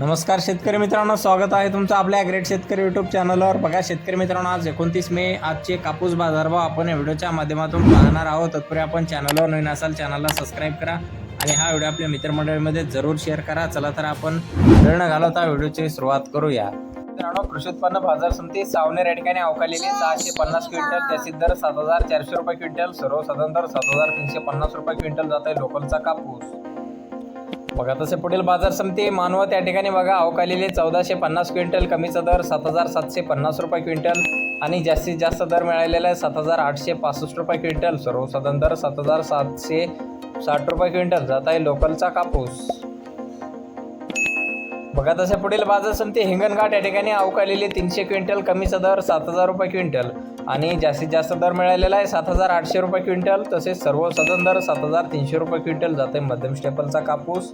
नमस्कार शेतकरी मित्रांनो स्वागत आहे तुमचं आपल्या ग्रेट शेतकरी यूट्यूब चॅनलवर बघा शेतकरी मित्रांनो आज एकोणतीस मे आजचे कापूस बाजारभाव आपण या व्हिडिओच्या माध्यमातून पाहणार आहोत. तत्पूर्वी आपण चॅनलवर नवीन असाल चॅनलला सबस्क्राईब करा आणि हा व्हिडिओ आपल्या मित्रमंडळीमध्ये जरूर शेअर करा. चला तर आपण वेळ न घालवता व्हिडिओची सुरुवात करूया. मित्रांनो कृषी उत्पन्न बाजार समिती सावनेर या ठिकाणी अवकालेली सहाशे पन्नास क्विंटल जास्तीत दर सात हजार चारशे रुपये क्विंटल सर्वसाधारण दर सात हजार तीनशे पन्नास रुपये क्विंटल जात आहे लोकलचा कापूस. बघा तसे पुढील बाजार समिती मानव त्या ठिकाणी बघा अवकालेले चौदाशे पन्नास क्विंटल कमीचा दर सात हजार सातशे पन्नास रुपये क्विंटल आणि जास्तीत जास्त दर मिळालेला आहे सात हजार आठशे पासष्ट रुपये क्विंटल. सर्वसाधारण दर सात हजार सातशे साठ रुपये क्विंटल. जात आहे लोकलचा कापूस. बघा तसे पुढील बाजार समिती हिंगणघाट या ठिकाणी अवकालेले तीनशे क्विंटल कमीचा दर सात हजार रुपये क्विंटल. आणि जास्तीत जास्त दर मिळालेला आहे सात हजार आठशे रुपये क्विंटल तसेच सर्वसाधारण दर सात हजार तीनशे रुपये क्विंटल जाते मध्यम स्टेपलचा कापूस.